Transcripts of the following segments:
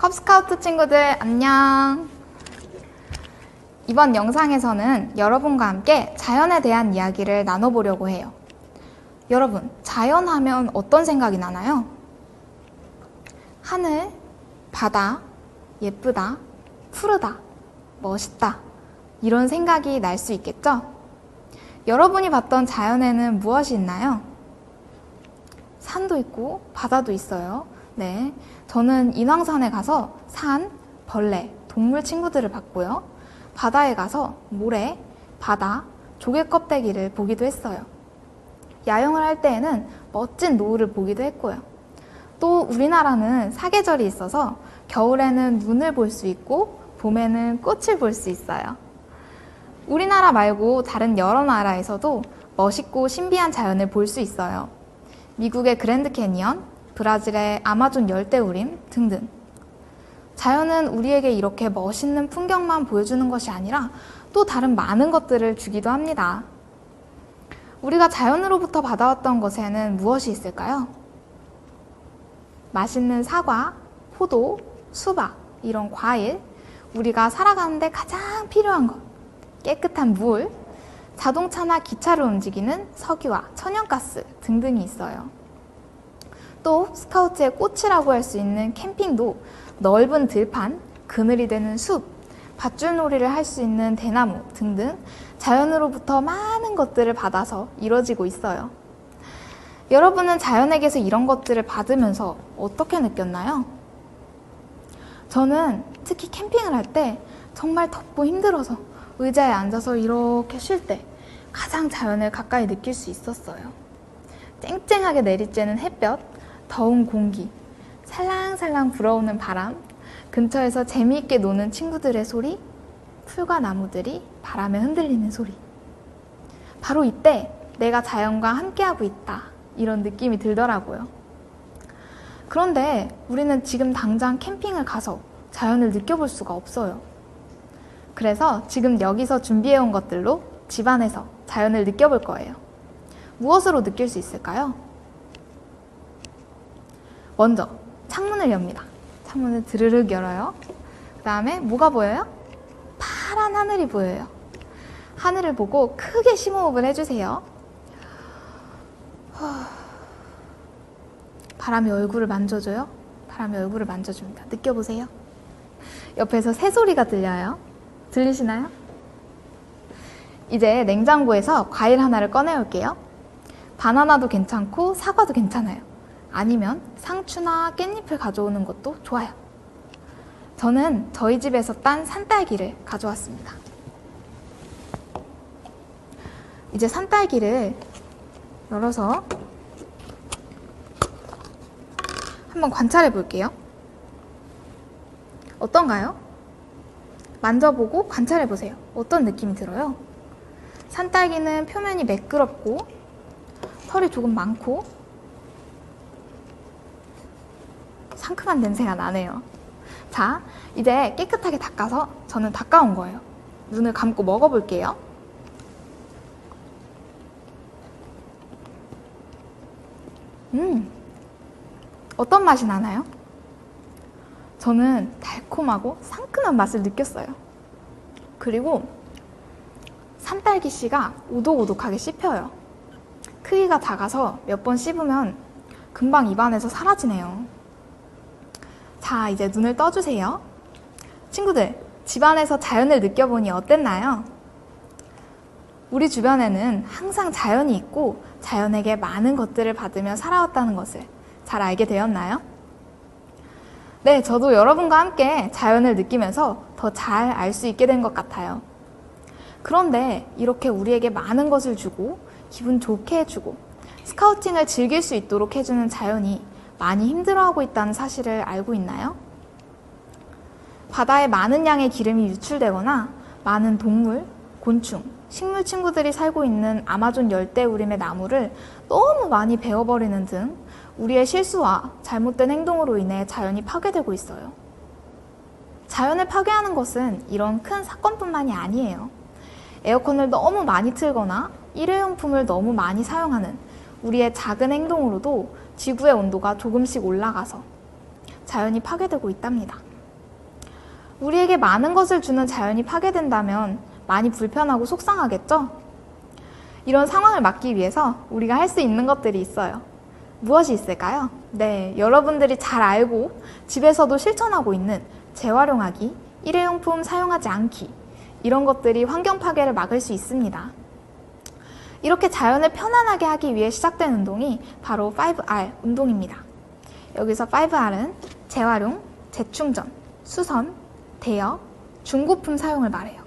컵스카우트 친구들 안녕. 이번 영상에서는 여러분과 함께 자연에 대한 이야기를 나눠보려고 해요. 여러분, 자연 하면 어떤 생각이 나나요? 하늘, 바다, 예쁘다, 푸르다, 멋있다. 이런 생각이 날 수 있겠죠? 여러분이 봤던 자연에는 무엇이 있나요? 산도 있고 바다도 있어요. 네. 저는 인왕산에 가서 산, 벌레, 동물 친구들을 봤고요. 바다에 가서 모래, 바다, 조개 껍데기를 보기도 했어요. 야영을 할 때에는 멋진 노을을 보기도 했고요. 또 우리나라는 사계절이 있어서 겨울에는 눈을 볼 수 있고 봄에는 꽃을 볼 수 있어요. 우리나라 말고 다른 여러 나라에서도 멋있고 신비한 자연을 볼 수 있어요. 미국의 그랜드 캐니언, 브라질의 아마존 열대우림 등등. 자연은 우리에게 이렇게 멋있는 풍경만 보여주는 것이 아니라 또 다른 많은 것들을 주기도 합니다. 우리가 자연으로부터 받아왔던 것에는 무엇이 있을까요? 맛있는 사과, 포도, 수박, 이런 과일, 우리가 살아가는데 가장 필요한 것, 깨끗한 물, 자동차나 기차를 움직이는 석유와 천연가스 등등이 있어요. 또 스카우트의 꽃이라고 할 수 있는 캠핑도 넓은 들판, 그늘이 되는 숲, 밧줄놀이를 할 수 있는 대나무 등등 자연으로부터 많은 것들을 받아서 이루어지고 있어요. 여러분은 자연에게서 이런 것들을 받으면서 어떻게 느꼈나요? 저는 특히 캠핑을 할 때 정말 덥고 힘들어서 의자에 앉아서 이렇게 쉴 때 가장 자연을 가까이 느낄 수 있었어요. 쨍쨍하게 내리쬐는 햇볕, 더운 공기, 살랑살랑 불어오는 바람, 근처에서 재미있게 노는 친구들의 소리, 풀과 나무들이 바람에 흔들리는 소리. 바로 이때 내가 자연과 함께하고 있다. 이런 느낌이 들더라고요. 그런데 우리는 지금 당장 캠핑을 가서 자연을 느껴볼 수가 없어요. 그래서 지금 여기서 준비해온 것들로 집안에서 자연을 느껴볼 거예요. 무엇으로 느낄 수 있을까요? 먼저 창문을 엽니다. 창문을 드르륵 열어요. 그 다음에 뭐가 보여요? 파란 하늘이 보여요. 하늘을 보고 크게 심호흡을 해주세요. 바람이 얼굴을 만져줘요. 바람이 얼굴을 만져줍니다. 느껴보세요. 옆에서 새소리가 들려요. 들리시나요? 이제 냉장고에서 과일 하나를 꺼내올게요. 바나나도 괜찮고 사과도 괜찮아요. 아니면 상추나 깻잎을 가져오는 것도 좋아요. 저는 저희 집에서 딴 산딸기를 가져왔습니다. 이제 산딸기를 열어서 한번 관찰해 볼게요. 어떤가요? 만져보고 관찰해 보세요. 어떤 느낌이 들어요? 산딸기는 표면이 매끄럽고 털이 조금 많고 상큼한 냄새가 나네요. 자, 이제 깨끗하게 닦아서 저는 닦아온 거예요. 눈을 감고 먹어볼게요. 음, 어떤 맛이 나나요? 저는 달콤하고 상큼한 맛을 느꼈어요. 그리고 산딸기 씨가 오독오독하게 씹혀요. 크기가 작아서 몇 번 씹으면 금방 입안에서 사라지네요. 자, 이제 눈을 떠주세요. 친구들, 집안에서 자연을 느껴보니 어땠나요? 우리 주변에는 항상 자연이 있고 자연에게 많은 것들을 받으며 살아왔다는 것을 잘 알게 되었나요? 네, 저도 여러분과 함께 자연을 느끼면서 더 잘 알 수 있게 된 것 같아요. 그런데 이렇게 우리에게 많은 것을 주고 기분 좋게 해주고 스카우팅을 즐길 수 있도록 해주는 자연이 많이 힘들어하고 있다는 사실을 알고 있나요? 바다에 많은 양의 기름이 유출되거나 많은 동물, 곤충, 식물 친구들이 살고 있는 아마존 열대우림의 나무를 너무 많이 베어버리는 등 우리의 실수와 잘못된 행동으로 인해 자연이 파괴되고 있어요. 자연을 파괴하는 것은 이런 큰 사건뿐만이 아니에요. 에어컨을 너무 많이 틀거나 일회용품을 너무 많이 사용하는 우리의 작은 행동으로도 지구의 온도가 조금씩 올라가서 자연이 파괴되고 있답니다. 우리에게 많은 것을 주는 자연이 파괴된다면 많이 불편하고 속상하겠죠? 이런 상황을 막기 위해서 우리가 할 수 있는 것들이 있어요. 무엇이 있을까요? 네, 여러분들이 잘 알고 집에서도 실천하고 있는 재활용하기, 일회용품 사용하지 않기, 이런 것들이 환경 파괴를 막을 수 있습니다. 이렇게 자연을 편안하게 하기 위해 시작된 운동이 바로 5R 운동입니다. 여기서 5R은 재활용, 재충전, 수선, 대여, 중고품 사용을 말해요.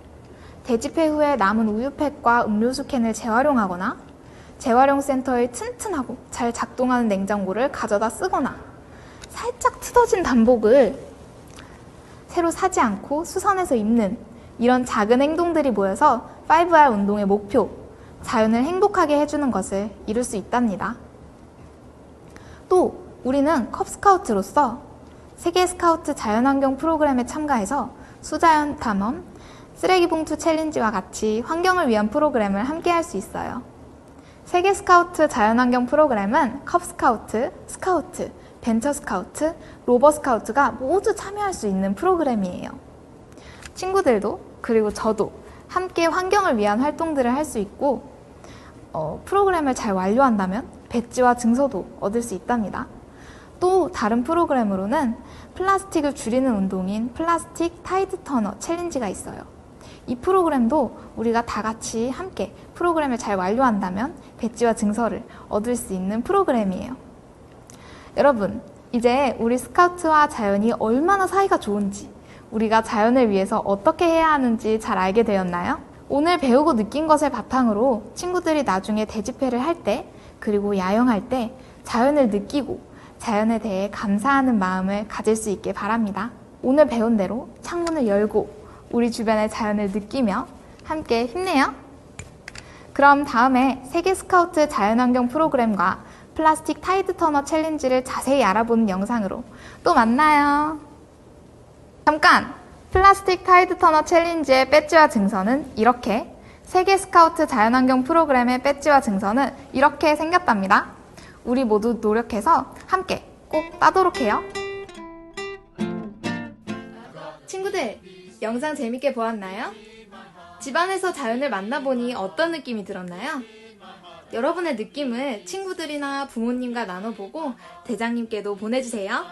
대집회 후에 남은 우유팩과 음료수 캔을 재활용하거나 재활용 센터의 튼튼하고 잘 작동하는 냉장고를 가져다 쓰거나 살짝 틀어진 단복을 새로 사지 않고 수선해서 입는 이런 작은 행동들이 모여서 5R 운동의 목표, 자연을 행복하게 해주는 것을 이룰 수 있답니다. 또 우리는 컵스카우트로서 세계 스카우트 자연환경 프로그램에 참가해서 수자연 탐험, 쓰레기 봉투 챌린지와 같이 환경을 위한 프로그램을 함께 할 수 있어요. 세계 스카우트 자연환경 프로그램은 컵 스카우트, 스카우트, 벤처 스카우트, 로버 스카우트가 모두 참여할 수 있는 프로그램이에요. 친구들도 그리고 저도 함께 환경을 위한 활동들을 할 수 있고 어, 프로그램을 잘 완료한다면 배지와 증서도 얻을 수 있답니다. 또 다른 프로그램으로는 플라스틱을 줄이는 운동인 플라스틱 타이드 터너 챌린지가 있어요. 이 프로그램도 우리가 다 같이 함께 프로그램을 잘 완료한다면 배지와 증서를 얻을 수 있는 프로그램이에요. 여러분, 이제 우리 스카우트와 자연이 얼마나 사이가 좋은지, 우리가 자연을 위해서 어떻게 해야 하는지 잘 알게 되었나요? 오늘 배우고 느낀 것을 바탕으로 친구들이 나중에 대집회를 할 때, 그리고 야영할 때 자연을 느끼고 자연에 대해 감사하는 마음을 가질 수 있게 바랍니다. 오늘 배운 대로 창문을 열고 우리 주변의 자연을 느끼며 함께 힘내요. 그럼 다음에 세계 스카우트 자연환경 프로그램과 플라스틱 타이드 터너 챌린지를 자세히 알아보는 영상으로 또 만나요. 잠깐! 플라스틱 타이드 터너 챌린지의 배지와 증서는 이렇게 세계 스카우트 자연환경 프로그램의 배지와 증서는 이렇게 생겼답니다. 우리 모두 노력해서 함께 꼭 따도록 해요. 친구들, 영상 재밌게 보았나요? 집안에서 자연을 만나보니 어떤 느낌이 들었나요? 여러분의 느낌을 친구들이나 부모님과 나눠보고 대장님께도 보내주세요.